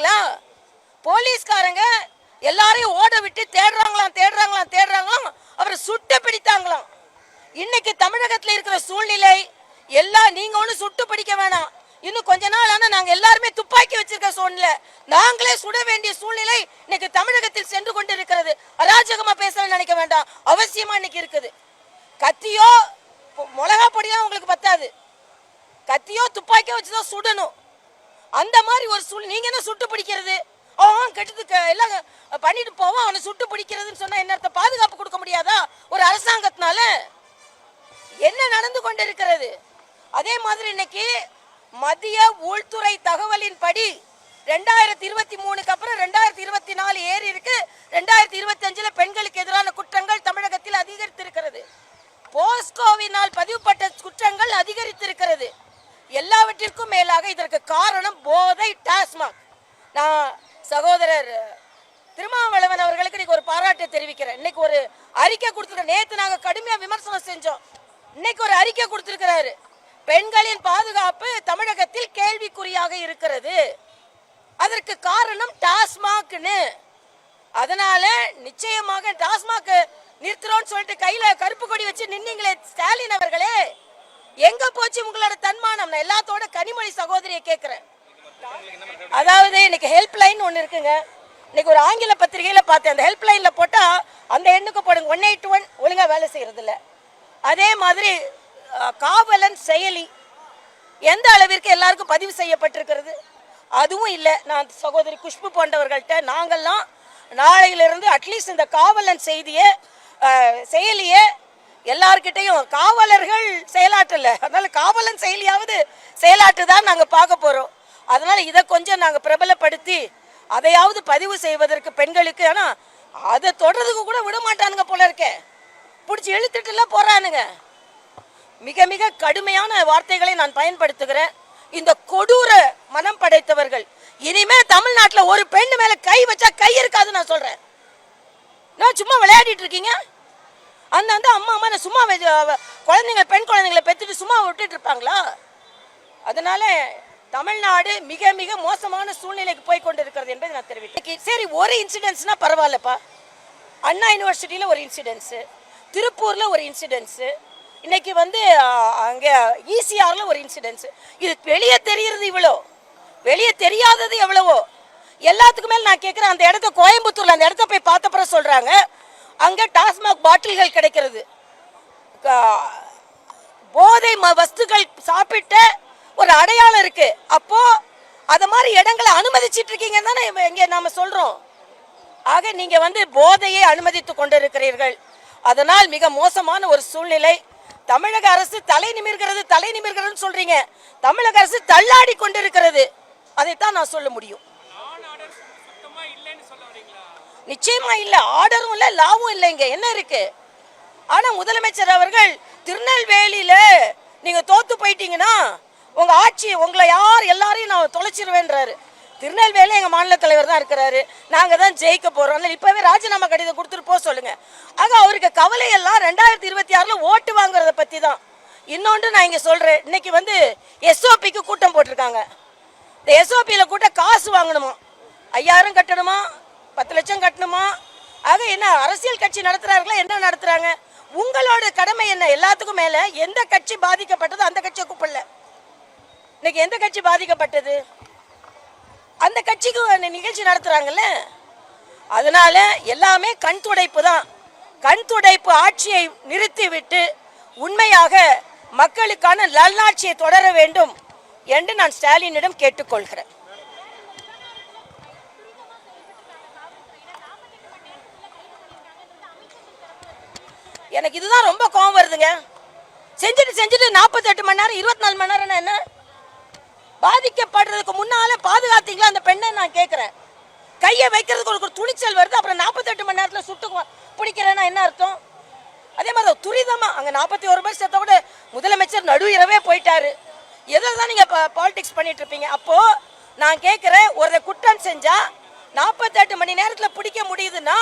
பாத்தீங்களா போலீஸ்காரங்க எல்லாரையும் ஓட விட்டு தேடுறாங்களாம் தேடுறாங்களாம் தேடுறாங்களாம். அவரை சுட்டு பிடித்தாங்களாம். இன்னைக்கு தமிழகத்தில் இருக்கிற சூழ்நிலை எல்லாம் நீங்க ஒண்ணு சுட்டு பிடிக்க வேணாம். இன்னும் கொஞ்ச நாள் ஆனால் நாங்கள் எல்லாருமே துப்பாக்கி வச்சிருக்க சூழ்நிலை. நாங்களே சுட வேண்டிய சூழ்நிலை இன்னைக்கு தமிழகத்தில் சென்று கொண்டு இருக்கிறது அராஜகமாக பேசணும்னு நினைக்க வேண்டாம். அவசியமா இன்னைக்கு இருக்குது. கத்தியோ மிளகா பொடியோ உங்களுக்கு பத்தாது. கத்தியோ துப்பாக்கியோ வச்சுதான் சுடணும். அந்த மாதிரி ஒரு சூழ் நீங்க என்ன சுட்டு பிடிக்கிறது? அவன் கெட்டதுக்கு எல்லாம் பண்ணிட்டு போவான் அவனை சுட்டு பிடிக்கிறதுன்னு சொன்னா என்ன பாதுகாப்பு கொடுக்க முடியாதா? ஒரு அரசாங்கத்தினால? என்ன நடந்து கொண்டு இருக்கிறது அதே மாதிரி இன்னைக்கு மத்திய உள்துறை தகவலின்படி ரெண்டாயிரத்தி இருபத்தி மூணுக்கு அப்புறம் ரெண்டாயிரத்தி இருபத்தி நாலு ஏறி இருக்கு ரெண்டாயிரத்தி இருபத்தி அஞ்சுல பெண்களுக்கு எதிரான குற்றங்கள் தமிழகத்தில் அதிகரித்திருக்கிறது போஸ்கோவினால் பதிவுப்பட்ட குற்றங்கள் அதிகரித்திருக்கிறது எல்லாவற்றிற்கும் இதற்கு காரணம் போதை டாஸ்மாக் நான் சகோதரர் திருமாவளவன் அவர்களுக்கு இன்னைக்கு ஒரு பாராட்டு தெரிவிக்கிறேன். இன்னைக்கு ஒரு அறிக்கை கொடுத்துருக்க நேத்து நாங்க கடுமையா விமர்சனம் செஞ்சோம். இன்னைக்கு ஒரு அறிக்கை கொடுத்திருக்கிறாரு. பெண்களின் பாதுகாப்பு தமிழகத்தில் கேள்விக்குறியாக இருக்கிறது. அதற்கு காரணம் டாஸ்மாக்னு அதனால நிச்சயமாக டாஸ்மாக் நிறுத்துறோம்னு சொல்லிட்டு கையில கருப்பு கொடி வச்சு நின்னீங்களே ஸ்டாலின் அவர்களே. எங்க போச்சு உங்களோட தன்மானம்? நான் எல்லாத்தோட கனிமொழி சகோதரியை கேட்கிறேன் அதாவது இன்னைக்கு ஹெல்ப் லைன் ஒன்று இருக்குங்க. இன்னைக்கு ஒரு ஆங்கில பத்திரிகையில் பார்த்தேன். அந்த ஹெல்ப் போட்டால் அந்த எண்ணுக்கு போடுங்க. ஒன் எயிட் ஒன் ஒழுங்காக வேலை செய்கிறது இல்லை அதே மாதிரி காவலன் செயலி. எந்த அளவிற்கு எல்லாருக்கும் பதிவு செய்யப்பட்டிருக்கிறது? அதுவும் இல்லை. நான் சகோதரி குஷ்பு போன்றவர்கள்ட்ட நாங்கள்லாம் நாளையிலிருந்து அட்லீஸ்ட் இந்த காவலன் செய்தியை செயலியை எல்லார்கிட்டையும் காவலர்கள் செயலாற்றல அதனால காவலன் செயலியாவது செயலாற்று தான் நாங்க பார்க்க போறோம். அதனால இதை கொஞ்சம் நாங்க பிரபலப்படுத்தி அதையாவது பதிவு செய்வதற்கு பெண்களுக்கு ஆனா அதை தொடர்றதுக்கு கூட விட மாட்டானுங்க போல இருக்கே. பிடிச்சி இழுத்துட்டுலாம் போறானுங்க. மிக மிக கடுமையான வார்த்தைகளை நான் பயன்படுத்துகிறேன். இந்த கொடூர மனம் படைத்தவர்கள் இனிமே தமிழ்நாட்டில் ஒரு பெண் மேல கை வச்சா கை இருக்காது நான் சொல்றேன். நான் சும்மா விளையாடிட்டு இருக்கீங்க? அந்த அந்த அம்மா அம்மா நான் சும்மா குழந்தைங்க பெண் குழந்தைங்களை பெற்றுட்டு சும்மா விட்டுட்டு இருப்பாங்களா? அதனால தமிழ்நாடு மிக மிக மோசமான சூழ்நிலைக்கு போய் கொண்டிருக்கிறது என்பதை நான் தெரிவித்தேன் சரி ஒரு இன்சிடென்ட்ஸ்னா பரவாயில்லப்பா. அண்ணா யூனிவர்சிட்டியில் ஒரு இன்சிடென்ட்ஸு திருப்பூரில் ஒரு இன்சிடென்ட்ஸு இன்னைக்கு வந்து அங்கே ஈசிஆரில் ஒரு இன்சிடென்ட்ஸு இது வெளியே தெரிகிறது இவ்வளோ? வெளியே தெரியாதது எவ்வளவோ? எல்லாத்துக்குமே நான் கேட்குறேன் அந்த இடத்த கோயம்புத்தூரில் அந்த இடத்த போய் பார்த்தப்பறம் சொல்கிறாங்க அங்கே டாஸ்மாக் பாட்டில்கள் கிடைக்கிறது. போதை ம- வஸ்துக்கள் சாப்பிட்ட ஒரு அடையாளம் இருக்கு. அப்போ அது மாதிரி இடங்களை அனுமதிச்சிட்டு இருக்கீங்கன்னு தானே இங்கே நாம சொல்றோம். ஆக நீங்க வந்து போதையை அனுமதித்து கொண்டிருக்கிறீர்கள். அதனால் மிக மோசமான ஒரு சூழ்நிலை. தமிழக அரசு தலை நிமிர்கிறது தலை நிமிர்கிறதுன்னு சொல்றீங்க. தமிழக அரசு தள்ளாடி கொண்டிருக்கிறது. அதைத்தான் நான் சொல்ல முடியும். நிச்சயமா இல்ல ஆர்டரும் இல்ல லாவும் இல்ல இங்க. என்ன இருக்கு? ஆனா முதலமைச்சர் அவர்கள் திருநெல்வேலியில நீங்க தோத்து போயிட்டீங்கன்னா உங்க ஆட்சி உங்களை யார் எல்லாரையும் நான் தொலைச்சிருவேன்றாரு. திருநெல்வேலி எங்க மாநில தலைவர் தான் இருக்கிறாரு. நாங்க தான் ஜெயிக்க போறோம். அதனால இப்பவே ராஜினாமா கடிதம் கொடுத்துட்டு போக சொல்லுங்க. ஆக அவருக்கு கவலை எல்லாம் ரெண்டாயிரத்தி இருபத்தி ஆறுல ஓட்டு வாங்குறத பத்தி தான். இன்னொன்று நான் இங்க சொல்றேன். இன்னைக்கு வந்து எஸ்ஓபிக்கு கூட்டம் போட்டிருக்காங்க. இந்த எஸ்ஓபியில கூட்ட காசு வாங்கணுமா? ஐயாயிரம் கட்டணுமா? பத்து லட்சம் கட்டணுமா? ஆக என்ன அரசியல் கட்சி நடத்துறாங்களா என்ன நடத்துறாங்க? உங்களோட கடமை என்ன? எல்லாத்துக்கும் மேல எந்த கட்சி பாதிக்கப்பட்டதோ அந்த கட்சியை கூப்பிடல. இன்னைக்கு எந்த கட்சி பாதிக்கப்பட்டது? அந்த கட்சிக்கு நிகழ்ச்சி நடத்துறாங்கல்ல? அதனால எல்லாமே கண் துடைப்பு தான். கண் துடைப்பு ஆட்சியை நிறுத்திவிட்டு உண்மையாக மக்களுக்கான நல்லாட்சியை தொடர வேண்டும் என்று நான் ஸ்டாலினிடம் கேட்டுக்கொள்கிறேன். எனக்கு இதுதான் ரொம்ப கோவம் வருதுங்க. செஞ்சுட்டு செஞ்சுட்டு நாற்பத்தெட்டு மணி நேரம் இருபத்தி நாலு மணி நேரம் என்ன? பாதிக்கப்படுறதுக்கு முன்னால பாதுகாத்தீங்களா அந்த பெண்ணை நான் கேட்குறேன் கையை வைக்கிறதுக்கு ஒரு துணிச்சல் வருது அப்புறம் நாற்பத்தெட்டு மணி நேரத்தில் சுட்டு பிடிக்கிறேன்னா என்ன அர்த்தம்? அதே மாதிரி துரிதமா அங்கே நாற்பத்தி ஒரு பேர் சேர்த்த கூட முதலமைச்சர் நடு இரவே போயிட்டாரு. எதில் தான் நீங்கள் பாலிடிக்ஸ் பண்ணிட்டு இருப்பீங்க? அப்போ நான் கேட்குறேன் ஒரு குற்றம் செஞ்சா நாற்பத்தெட்டு மணி நேரத்தில் பிடிக்க முடியுதுன்னா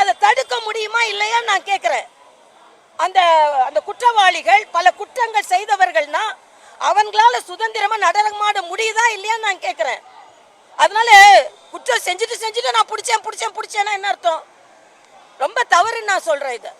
அதை தடுக்க முடியுமா இல்லையான்னு நான் கேட்குறேன் அந்த அந்த குற்றவாளிகள் பல குற்றங்கள் செய்தவர்கள்னா அவங்களால சுதந்திரமா நடனமாட முடியுதா இல்லையான்னு நான் கேட்குறேன் அதனால குற்றம் செஞ்சுட்டு செஞ்சுட்டு நான் பிடிச்சேன் பிடிச்சேன் பிடிச்சேன்னா என்ன அர்த்தம்? ரொம்ப தவறுன்னு நான் சொல்றேன் இதை.